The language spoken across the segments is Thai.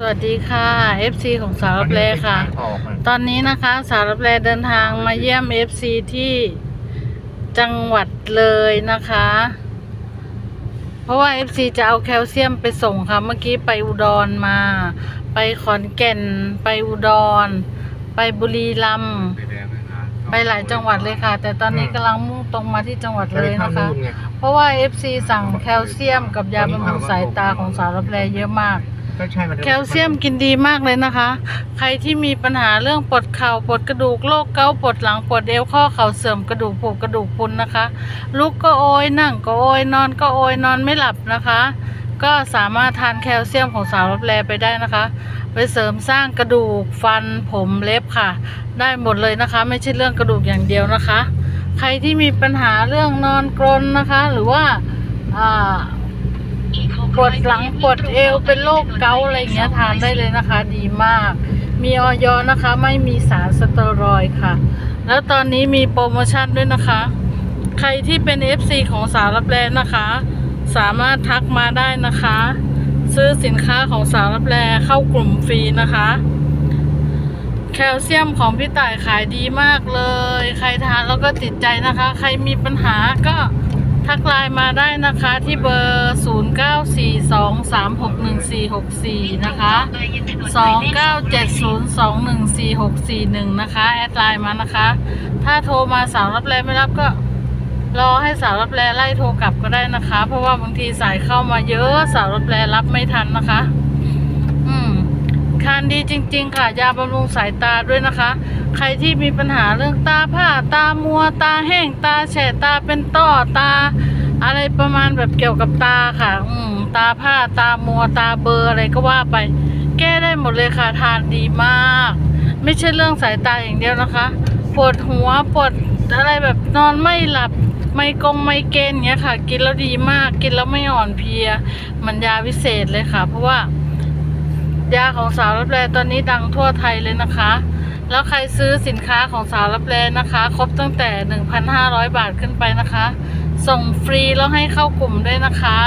สวัสดีค่ะ FC ของสาวรับแลค่ะออกมาตอนนี้นะคะ สาวรับแลเดินทางมาเยี่ยม FC ที่จังหวัดเลยนะคะ เพราะว่า FC จะเอาแคลเซียมไปส่งค่ะเมื่อกี้ไปอุดรมา ไปขอนแก่น ไปอุดร ไปบุรีรัมย์ไปแดงนะคะไปหลายจังหวัดเลยค่ะ แต่ตอนนี้กำลังมุ่งตรงมาที่จังหวัดเลยนะคะไปทางไงเพราะว่า FC สั่งแคลเซียมกับยาบำรุงสายตาของสาวรับแลเยอะมาก ก็ใช่มันแคลเซียมกินดีมากเลยนะคะ ใครที่มีปัญหาเรื่องปวดเข่าปวดกระดูกโรคเกาต์ปวดหลังปวดเอวข้อเข่าเสื่อมกระดูกผุกระดูกพุนนะคะ ลุกก็โอยนั่งก็โอยนอนก็โอยนอนไม่หลับนะคะ ก็สามารถทานแคลเซียมของสาวรับแลไปได้นะคะ ไปเสริมสร้างกระดูกฟันผมเล็บค่ะ ได้หมดเลยนะคะ ไม่ใช่เรื่องกระดูกอย่างเดียวนะคะ ใครที่มีปัญหาเรื่องนอนกรนนะคะ หรือว่า ปวดหลังปวดเอวเป็นโรคเกาต์อะไรอย่างเงี้ยทานได้เลยนะคะ ดีมาก มีออยนะคะ ไม่มีสารสเตียรอยด์ค่ะ แล้วตอนนี้มีโปรโมชั่นด้วยนะคะ ใครที่เป็น FC ของสาวรับแลนะคะ สามารถทักมาได้นะคะ ซื้อสินค้าของสาวรับแลเข้ากลุ่มฟรีนะคะแคลเซียมของพี่ต่ายขายดีมากเลย ใครทานแล้วก็ติดใจนะคะ ใครมีปัญหาก็ ทักไลน์มาได้นะคะที่เบอร์ 0942361464 นะคะ 2970214641 นะคะ แอดไลน์มานะคะ ถ้าโทรมาสาวรับแลไม่รับก็รอให้สาวรับแลไล่โทรกลับก็ได้นะคะ เพราะว่าบางทีสายเข้ามาเยอะสาวรับแลรับไม่ทันนะคะ อืมทานดีจริง ๆ ค่ะ ยาบำรุงสายตาด้วยนะคะ ใครที่มีปัญหาเรื่องตาผ้าตามัวตาแห้งตาแฉะตาเป็นต้อตา อะไรประมาณแบบเกี่ยวกับตาค่ะ อืมตาผ้าตามัวตาเบลออะไรก็ว่าไป แก้ได้หมดเลยค่ะทานดีมาก ไม่ใช่เรื่องสายตาอย่างเดียวนะคะ ปวดหัวปวดอะไรแบบนอนไม่หลับไมกงไมเกรนเงี้ยค่ะ กินแล้วดีมากกินแล้วไม่อ่อนเพลีย มันยาวิเศษเลยค่ะ เพราะว่า ยาของสาวรับแลตอนนี้ดังทั่วไทยเลยนะคะ แล้วใครซื้อสินค้าของสาวรับแลนะคะ ครบตั้งแต่ 1,500 บาทขึ้นไปนะคะ ส่งฟรีแล้วให้เข้ากลุ่มด้วยนะคะ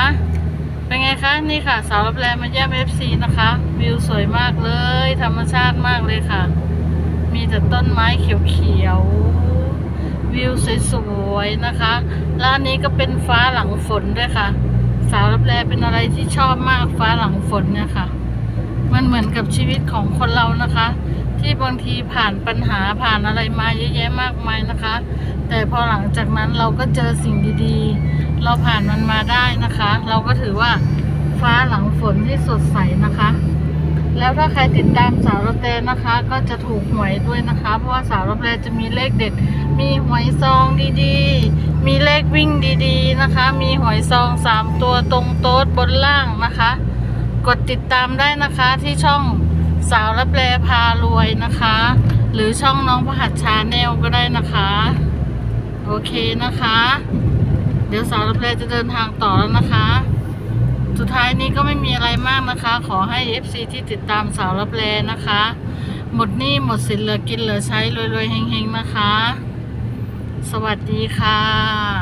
เป็นไงคะนี่ค่ะ สาวรับแลมาเยี่ยม FC นะคะ วิวสวยมากเลย ธรรมชาติมากเลยค่ะ มีแต่ต้นไม้เขียวๆวิวสวยๆนะคะแล้วอันนี้ก็เป็นฟ้าหลังฝนด้วยค่ะ สาวรับแลเป็นอะไรที่ชอบมากฟ้าหลังฝนเนี่ยค่ะ มันเหมือนกับชีวิตของคนเรานะคะ ที่บางทีผ่านปัญหาผ่านอะไรมาเยอะแยะมากมายนะคะ แต่พอหลังจากนั้นเราก็เจอสิ่งดีๆ เราผ่านมันมาได้นะคะ เราก็ถือว่าฟ้าหลังฝนที่สดใสนะคะ แล้วถ้าใครติดตามสาวรถแลนะคะ ก็จะถูกหวยด้วยนะคะ เพราะว่าสาวรถแลจะมีเลขเด็ด มีหวยซองดีๆ มีเลขวิ่งดีๆนะคะ มีหวยซองสามตัวตรงโต๊ดบนล่างนะคะ กดติดตามได้นะคะที่ช่องสาวรับแลพารวยนะคะ หรือช่องน้องพหัสชาแนลก็ได้นะคะ โอเคนะคะ เดี๋ยวสาวรับแลจะเดินทางต่อแล้วนะคะ สุดท้ายนี้ก็ไม่มีอะไรมากนะคะ ขอให้ FC ที่ติดตามสาวรับแลนะคะ หมดหนี้หมดสินเหลือกินเหลือใช้รวยๆเฮงๆนะคะ สวัสดีค่ะ